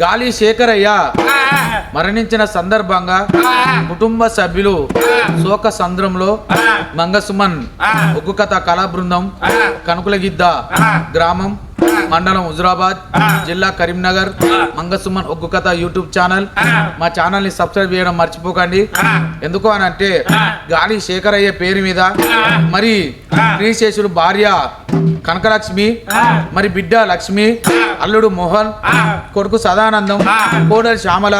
గాలి శేఖరయ్య. మరణించిన సందర్భంగా కుటుంబ సభ్యులు శోక సంద్రంలో మంగసుమన్ ఉగ్గు కథ కళా బృందం కనుకులగిద్ద గ్రామం మండలం హుజురాబాద్ జిల్లా కరీంనగర్ మంగసుమన్ ఒగ్గు కథ యూట్యూబ్ ఛానల్. మా ఛానల్ని సబ్స్క్రైబ్ చేయడం మర్చిపోకండి. ఎందుకు అని అంటే గాలి శేఖరయ్య పేరు మీద మరి శ్రీశేషుడు భార్య కనకలక్ష్మి మరి బిడ్డ లక్ష్మి అల్లుడు మోహన్ కొడుకు సదానందం కోడలు శ్యామల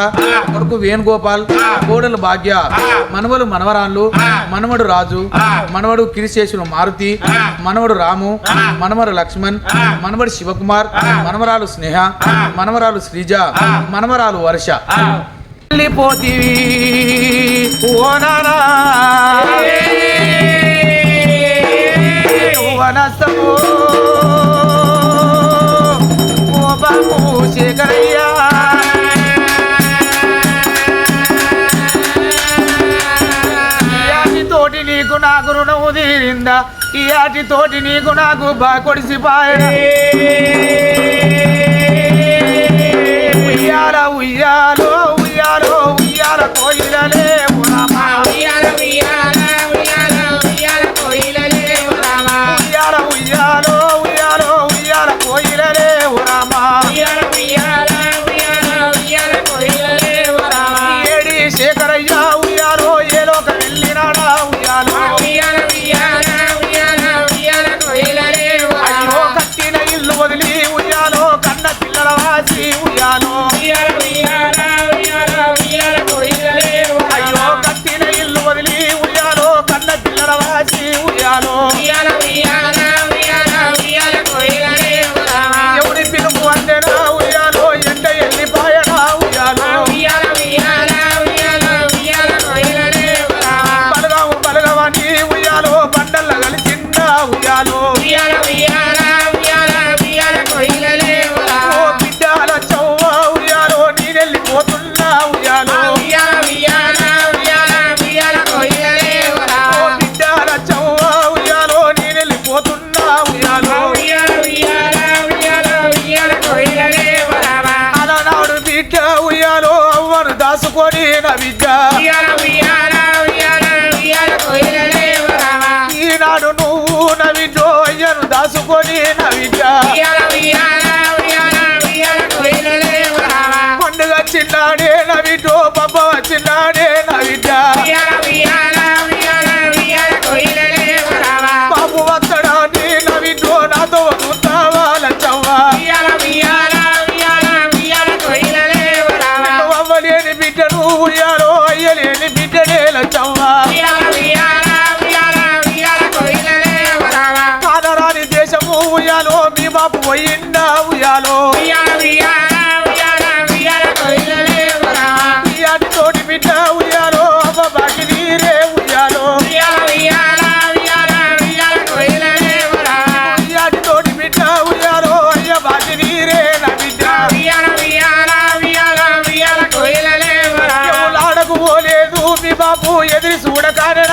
కొడుకు వేణుగోపాల్ కోడలు భాగ్య మనవలు మనవరాన్లు మనవడు రాజు మనవడు కిరిశేషులు మారుతి మనవడు రాము మనవరు లక్ష్మణ్ మనవడు శివకుమార్ మనవరాలు స్నేహ మనవరాలు శ్రీజ మనవరాలు వర్ష. పోతి ఓ నారా కోసము ఓ బాబు తోటి నీకు నాకు రుణము తీరిందా? తోటి నీకు నాకు బాకొడిసి పాయడా ఉయ్యాల ఉయ్యాలో ఉయ్యాలో ఉయ్యాల కోయ. Abidjan. Yeah, we are. Hallelujah. ಕಾರಣ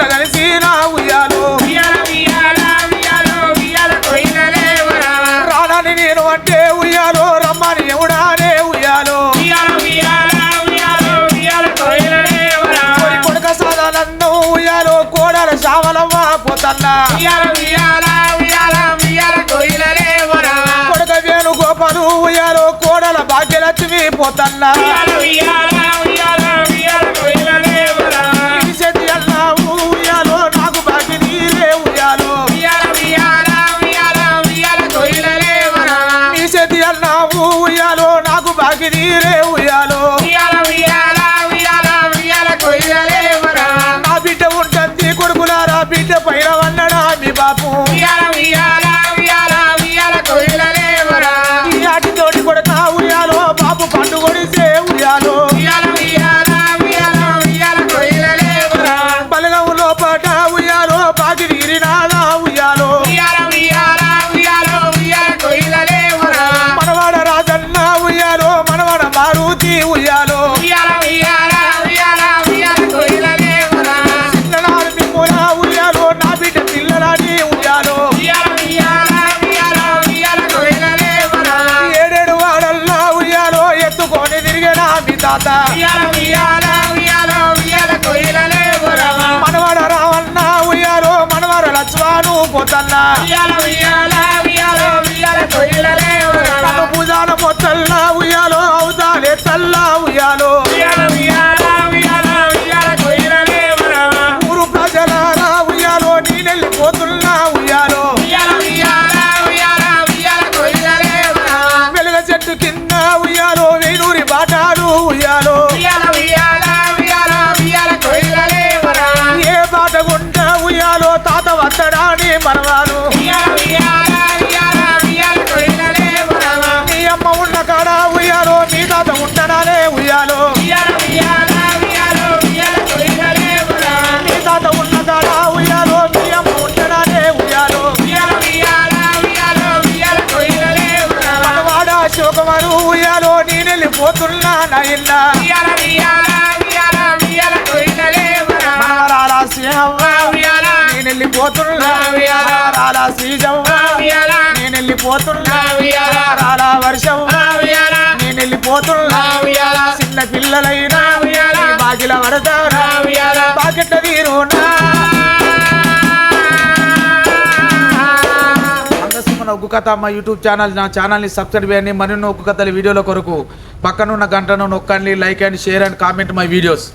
ఉయ్యాల. కలిసినా ఉయ్యాలో రానని నేను అంటే ఉయ్యాలో రమ్మని ఎవడానే ఉయ్యాలో. కొడుక సాధానందం ఉయ్యాలో కోడల శావలమ్మ పోతన్నా. కొడుక వేణుగోపాలు ఉయ్యాలో కోడల భాగ్యలక్ష్మి పోతన్నా. ఉయ్యాలో నాకు బాకి తీరే ఉయ్యాలో. నా బిడ్డ ఉంటుంది కొడుకులారా బిడ్డ పైన వన్నడా మీ బాపు. ఉయ్యాల ఉయ్యాల లక్ష్మాను పోతన్న ఉయ్యాల ఉయ్యాల పరవాను మీ అమ్మ ఉన్న కాడ ఉయ్యాలో మీ తాత ఉండడానే ఉయ్యాలో ఉయ్యాల తాత ఉన్న కాడ ఉయ్యాలో నీ అమ్మ ఉండడానే ఉయ్యాలో శోకమరు ఉయ్యాలో నేనెళ్ళిపోతున్నా నాయన్న ఉయ్యాల శ్రీజవ్వ ఉయ్యాల నేనెళ్ళిపోతున్నా. ఉయ్యాల రాల వర్షం. నేనెళ్ళిపోతున్నా. ఉయ్యాల చిన్న పిల్లలైనా బాగిల ఉయ్యాల బాకెట్ల మంగసింహన ఒగ్గు కథ మా యూట్యూబ్ ఛానల్ నా ఛానల్ని సబ్స్క్రైబ్ చేయండి. మరిన్ని ఒగ్గు కథల వీడియోల కొరకు. పక్కనున్న గంటను నొక్కండి like and share and comment my videos.